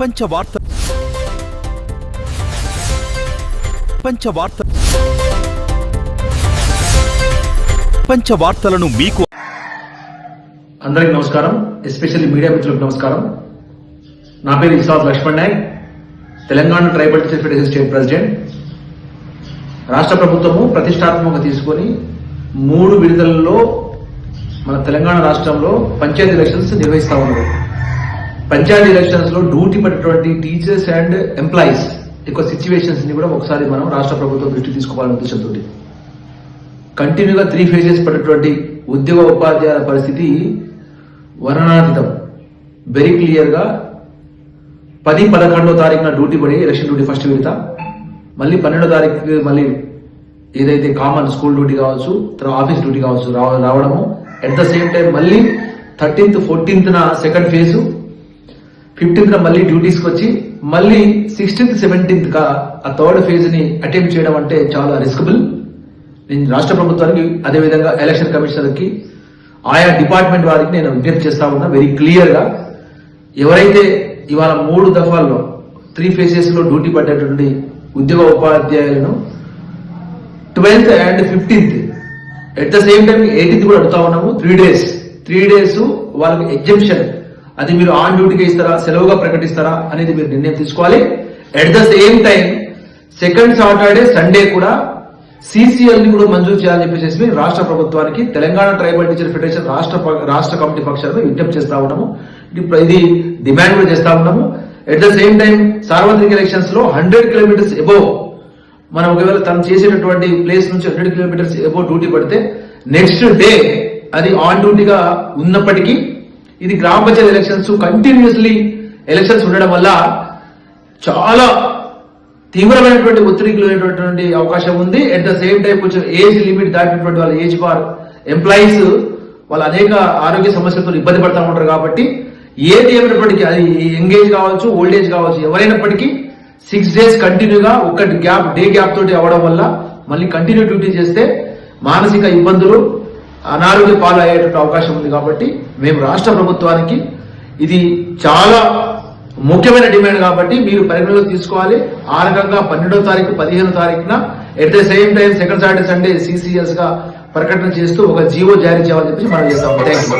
పంచవార్త పంచవార్త పంచవార్తలను మీకు అందరికి నమస్కారం. ఎస్పెషల్లీ మీడియా మిత్రులకు నమస్కారం. నా పేరు Isad Lakshman Nayak. Telangana tribal teacher federation state president. రాష్ట్ర ప్రభుత్వము ప్రతిష్టాత్మకంగా తీసుకొని మూడు విడుదలలో మన తెలంగాణ రాష్ట్రంలో పంచాయతీ ఎలక్షన్స్ నిర్వహిస్తా ఉన్నారు. పంచాయతీ ఎలక్షన్స్లో డ్యూటీ పట్టినటువంటి టీచర్స్ అండ్ ఎంప్లాయీస్ యొక్క సిచ్యువేషన్స్ని కూడా ఒకసారి మనం రాష్ట్ర ప్రభుత్వం దృష్టి తీసుకోవాలనే ఉద్దేశంతో. కంటిన్యూగా త్రీ ఫేజెస్ పడినటువంటి ఉద్యోగ ఉపాధ్యాయుల పరిస్థితి వర్ణనాతీతం. వెరీ క్లియర్గా పది పదకొండో తారీఖున డ్యూటీ పడి ఎలక్షన్ డ్యూటీ ఫస్ట్ విడత. మళ్ళీ పన్నెండో తారీఖు మళ్ళీ ఏదైతే కామన్ స్కూల్ డ్యూటీ కావచ్చు తర్వాత ఆఫీస్ డ్యూటీ కావచ్చు రావ- రావడము. అట్ ద సేమ్ టైం మళ్ళీ thirteenth fourteenth second phase fifteenth మళ్ళీ డ్యూటీస్కి వచ్చి మళ్ళీ సిక్స్టీన్త్ సెవెంటీన్త్గా ఆ థర్డ్ ఫేజ్ని అటెంప్ట్ చేయడం అంటే చాలా రిస్కబుల్ నేను రాష్ట్ర ప్రభుత్వానికి అదేవిధంగా ఎలక్షన్ కమిషనర్కి ఆయా డిపార్ట్మెంట్ వారికి నేను విజ్ఞప్తి చేస్తా ఉన్నా వెరీ క్లియర్గా ఎవరైతే ఇవాళ మూడు దఫాల్లో త్రీ ఫేజెస్లో డ్యూటీ పడ్డటువంటి ఉద్యోగ ఉపాధ్యాయులను twelfth and fifteenth at the same time eighteenth కూడా అడుగుతా ఉన్నాము త్రీ డేస్ త్రీ డేస్ వాళ్ళకి ఎగ్జిబిషన్ అది మీరు ఆన్ డ్యూటీగా ఇస్తారా సెలవుగా ప్రకటిస్తారా అనేది మీరు నిర్ణయం తీసుకోవాలి. At the same time second Saturday Sunday కూడా సిసిఎల్ని కూడా మంజూరు చేయాలని చెప్పేసి రాష్ట్ర ప్రభుత్వానికి తెలంగాణ ట్రైబల్ టీచర్ ఫెడరేషన్ రాష్ట్ర రాష్ట్ర కమిటీ పక్షాలను విజ్ఞప్తి చేస్తా ఉన్నాము ఇది- ఇది డిమాండ్ కూడా చేస్తా ఉన్నాము ఎట్ ద సేమ్ టైం సార్వత్రిక ఎలక్షన్స్లో హండ్రెడ్ కిలోమీటర్స్ ఎబోవ్ మనం ఒకవేళ తను చేసేటటువంటి ప్లేస్ నుంచి హండ్రెడ్ కిలోమీటర్స్ ఎబో డ్యూటీ పడితే నెక్స్ట్ డే అది ఆన్ డ్యూటీగా ఉన్నప్పటికీ ఇది గ్రామ పంచాయతీ ఎలక్షన్స్ కంటిన్యూస్లీ ఎలక్షన్స్ ఉండడం వల్ల చాలా తీవ్రమైనటువంటి ఒత్తిడికి లోనేటువంటి అవకాశం ఉంది. అట్ ద సేమ్ టైం కొంచెం ఏజ్ లిమిట్ దాటినటువంటి వాళ్ళ ఏజ్ బార్ ఎంప్లాయీస్ వాళ్ళు అనేక ఆరోగ్య సమస్యలతో ఇబ్బంది పడతా ఉంటారు కాబట్టి ఏది ఏమైనప్పటికీ అది ఎంగేజ్ కావచ్చు ఓల్డ్ ఏజ్ కావచ్చు ఎవరైనప్పటికీ సిక్స్ డేస్ కంటిన్యూగా ఒకటి గ్యాప్ డే గ్యాప్ తోటి అవ్వడం వల్ల మళ్ళీ కంటిన్యూ డ్యూటీ చేస్తే మానసిక ఇబ్బందులు అనారోగ్య పాలు అయ్యేటువంటి అవకాశం ఉంది కాబట్టి మేము రాష్ట్ర ప్రభుత్వానికి ఇది చాలా ముఖ్యమైన డిమాండ్ కాబట్టి మీరు పరిగణలో తీసుకోవాలి. ఆ రకంగా పన్నెండో తారీఖు పదిహేను తారీఖున at the same time second Saturday Sunday సిసిఎస్గా ప్రకటన చేస్తూ ఒక జీవో జారీ చేయాలని చెప్పి మనం చేస్తాం. Thank you